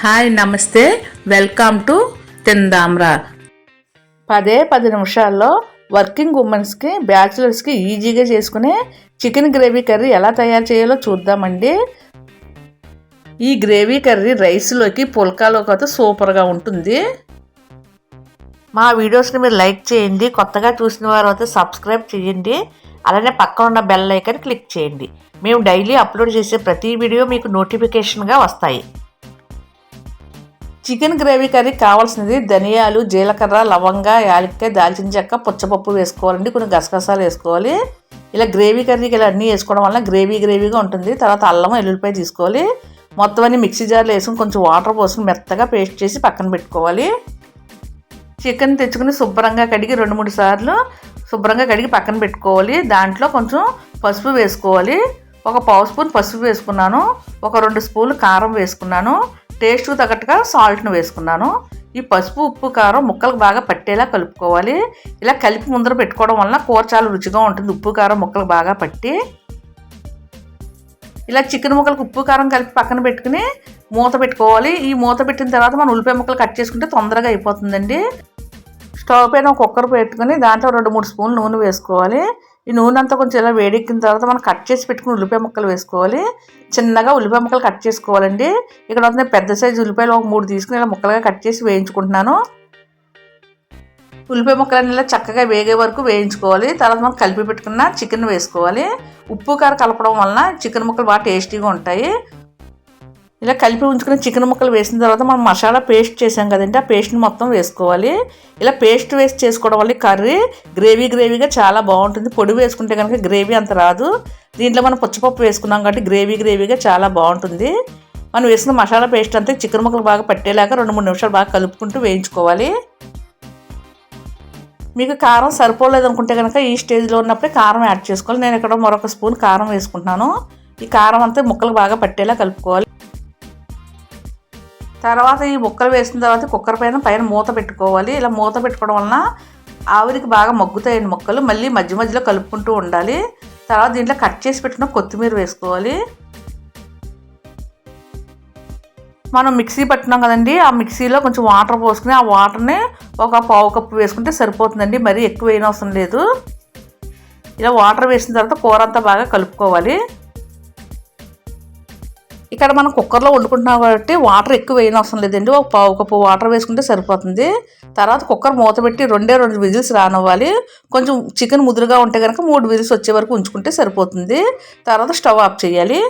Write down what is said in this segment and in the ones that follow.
Hi నమస్తే. Welcome to Tindamra. పదే పది నిమిషాల్లో వర్కింగ్ ఉమెన్స్కి బ్యాచిలర్స్కి ఈజీగా చేసుకునే చికెన్ గ్రేవీ కర్రీ ఎలా తయారు చేయాలో చూద్దామండి. ఈ గ్రేవీ కర్రీ రైస్లోకి పుల్కాలోకి అయితే సూపర్గా ఉంటుంది. మా వీడియోస్ని మీరు లైక్ చేయండి. కొత్తగా చూసిన వారు అయితే సబ్స్క్రైబ్ చేయండి. అలానే పక్కన ఉన్న బెల్ ఐకన్ క్లిక్ చేయండి. మేము డైలీ అప్లోడ్ చేసే ప్రతి వీడియో మీకు నోటిఫికేషన్గా వస్తాయి. చికెన్ గ్రేవీ కర్రీ కావాల్సినది ధనియాలు జీలకర్ర లవంగ యాలక్కాయ దాల్చిన చెక్క పుచ్చపప్పు వేసుకోవాలండి. కొన్ని గసగసాలు వేసుకోవాలి. ఇలా గ్రేవీ కర్రీకి ఇలా అన్నీ వేసుకోవడం వల్ల గ్రేవీ గ్రేవీగా ఉంటుంది. తర్వాత అల్లం ఎల్లుల్లిపాయ తీసుకోవాలి. మొత్తం అన్ని మిక్సీ జార్లో వేసుకుని కొంచెం వాటర్ పోసుకుని మెత్తగా పేస్ట్ చేసి పక్కన పెట్టుకోవాలి. చికెన్ తెచ్చుకుని శుభ్రంగా కడిగి రెండు మూడు సార్లు శుభ్రంగా కడిగి పక్కన పెట్టుకోవాలి. దాంట్లో కొంచెం పసుపు వేసుకోవాలి. ఒక పావు స్పూన్ పసుపు వేసుకున్నాను. ఒక రెండు స్పూన్లు కారం వేసుకున్నాను. టేస్ట్ తగ్గట్టుగా సాల్ట్ను వేసుకున్నాను. ఈ పసుపు ఉప్పు కారం ముక్కలకు బాగా పట్టేలా కలుపుకోవాలి. ఇలా కలిపి ముందర పెట్టుకోవడం వలన కూర చాలా రుచిగా ఉంటుంది. ఉప్పు కారం ముక్కలకు బాగా పట్టి. ఇలా చికెన్ ముక్కలకు ఉప్పు కారం కలిపి పక్కన పెట్టుకుని మూత పెట్టుకోవాలి. ఈ మూత పెట్టిన తర్వాత మనం ఉల్లిపాయ ముక్కలు కట్ చేసుకుంటే తొందరగా అయిపోతుందండి. స్టవ్ పైన ఒక కుక్కర్ పెట్టుకుని దాంట్లో రెండు మూడు స్పూన్లు నూనె వేసుకోవాలి. ఈ నూనె అంతా కొంచెం ఇలా వేడెక్కిన తర్వాత మనం కట్ చేసి పెట్టుకుని ఉల్లిపాయ ముక్కలు వేసుకోవాలి. చిన్నగా ఉల్లిపాయ ముక్కలు కట్ చేసుకోవాలండి. ఇక్కడ వస్తే పెద్ద సైజు ఉల్లిపాయలు ఒక మూడు తీసుకుని ఇలా ముక్కలుగా కట్ చేసి వేయించుకుంటున్నాను. ఉల్లిపాయ ముక్కలన్నీ ఇలా చక్కగా వేగే వరకు వేయించుకోవాలి. తర్వాత మనం కలిపి పెట్టుకున్న చికెన్ వేసుకోవాలి. ఉప్పు కారం కలపడం వలన చికెన్ ముక్కలు బాగా టేస్టీగా ఉంటాయి. ఇలా కలిపి ఉంచుకుని చికెన్ ముక్కలు వేసిన తర్వాత మనం మసాలా పేస్ట్ చేసాం కదండి ఆ పేస్ట్ని మొత్తం వేసుకోవాలి. ఇలా పేస్ట్ వేస్ట్ చేసుకోవడం వల్ల కర్రీ గ్రేవీ గ్రేవీగా చాలా బాగుంటుంది. పొడి వేసుకుంటే కనుక గ్రేవీ అంత రాదు. దీంట్లో మనం పుచ్చపప్పు వేసుకున్నాం కాబట్టి గ్రేవీ గ్రేవీగా చాలా బాగుంటుంది. మనం వేసిన మసాలా పేస్ట్ అంతా చికెన్ ముక్కలు బాగా పట్టేలాగా రెండు మూడు నిమిషాలు బాగా కలుపుకుంటూ వేయించుకోవాలి. మీకు కారం సరిపోలేదు అనుకుంటే కనుక ఈ స్టేజ్లో ఉన్నప్పుడే కారం యాడ్ చేసుకోవాలి. నేను ఇక్కడ మరొక స్పూన్ కారం వేసుకుంటున్నాను. ఈ కారం అంతా ముక్కలు బాగా పట్టేలా కలుపుకోవాలి. తర్వాత ఈ ముక్కలు వేసిన తర్వాత కుక్కర్ పైన పైన మూత పెట్టుకోవాలి. ఇలా మూత పెట్టుకోవడం వలన ఆవిరికి బాగా మగ్గుతాయండి ముక్కలు. మళ్ళీ మధ్య మధ్యలో కలుపుకుంటూ ఉండాలి. తర్వాత దీంట్లో కట్ చేసి పెట్టిన కొత్తిమీర వేసుకోవాలి. మనం మిక్సీ పట్టినాం కదండి ఆ మిక్సీలో కొంచెం వాటర్ పోసుకుని ఆ వాటర్ని ఒక పావు కప్పు వేసుకుంటే సరిపోతుందండి. మరీ ఎక్కువ వేయనవసరం అవసరం లేదు. ఇలా వాటర్ వేసిన తర్వాత కూర అంతా బాగా కలుపుకోవాలి. ఇక్కడ మనం కుక్కర్లో వండుకుంటున్నాం కాబట్టి వాటర్ ఎక్కువ వేయని అవసరం లేదండి. ఒక పావు కప్పు వాటర్ వేసుకుంటే సరిపోతుంది. తర్వాత కుక్కర్ మూత పెట్టి రెండే రెండు విజిల్స్ రానివ్వాలి. కొంచెం చికెన్ ముదురుగా ఉంటే కనుక మూడు విజిల్స్ వచ్చే వరకు ఉంచుకుంటే సరిపోతుంది. తర్వాత స్టవ్ ఆఫ్ చేయాలి.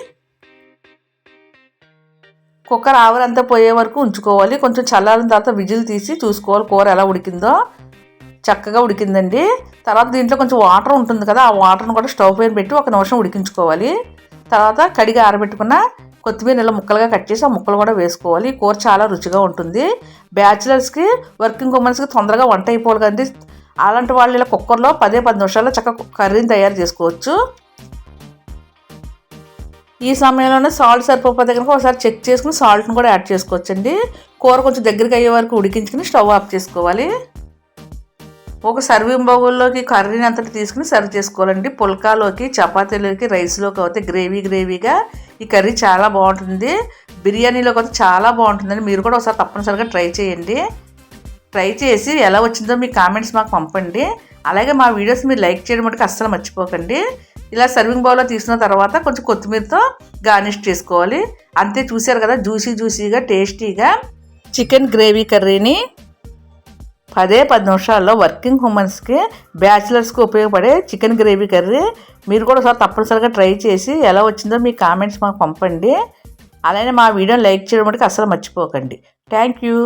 కుక్కర్ ఆవిరంతా పోయే వరకు ఉంచుకోవాలి. కొంచెం చల్లారిన తర్వాత విజిల్ తీసి చూసుకోవాలి కూర ఎలా ఉడికిందో. చక్కగా ఉడికిందండి. తర్వాత దీంట్లో కొంచెం వాటర్ ఉంటుంది కదా ఆ వాటర్ని కూడా స్టవ్ పైన పెట్టి ఒక నిమిషం ఉడికించుకోవాలి. తర్వాత కడిగి ఆరబెట్టుకున్న కొత్తిమీర ఇలా ముక్కలుగా కట్ చేసి ఆ ముక్కలు కూడా వేసుకోవాలి. కూర చాలా రుచిగా ఉంటుంది. బ్యాచిలర్స్కి వర్కింగ్ ఉమెన్స్కి తొందరగా వంట అయిపోవాలి కదండి. అలాంటి వాళ్ళు ఇలా కుక్కర్లో పదే పది నిమిషాల్లో చక్కగా కర్రీని తయారు చేసుకోవచ్చు. ఈ సమయంలోనే సాల్ట్ సరిపోతే కనుక ఒకసారి చెక్ చేసుకుని సాల్ట్ని కూడా యాడ్ చేసుకోవచ్చండి. కూర కొంచెం దగ్గరికి అయ్యే వరకు ఉడికించుకుని స్టవ్ ఆఫ్ చేసుకోవాలి. ఒక సర్వింగ్ బౌల్లోకి కర్రీని అంతటి తీసుకుని సర్వ్ చేసుకోవాలండి. పుల్కాలోకి చపాతీలోకి రైస్లోకి అయితే గ్రేవీ గ్రేవీగా ఈ కర్రీ చాలా బాగుంటుంది. బిర్యానీలో కూడా చాలా బాగుంటుందని మీరు కూడా ఒకసారి తప్పనిసరిగా ట్రై చేయండి. ట్రై చేసి ఎలా వచ్చిందో మీ కామెంట్స్ మాకు పంపండి. అలాగే మా వీడియోస్ మీరు లైక్ చేయడం మటుకు అస్సలు మర్చిపోకండి. ఇలా సర్వింగ్ బౌల్లో తీసుకున్న తర్వాత కొంచెం కొత్తిమీరతో గార్నిష్ చేసుకోవాలి. అంతే చూశారు కదా జ్యూసీ జ్యూసీగా టేస్టీగా చికెన్ గ్రేవీ కర్రీని. పదే పది నిమిషాల్లో వర్కింగ్ ఉమెన్స్కి బ్యాచిలర్స్కి ఉపయోగపడే చికెన్ గ్రేవీ కర్రీ. మీరు కూడా ఒకసారి తప్పనిసరిగా ట్రై చేసి ఎలా వచ్చిందో మీ కామెంట్స్ మాకు పంపండి. అలానే మా వీడియోని లైక్ చేయడం మటుకు అసలు మర్చిపోకండి. Thank you.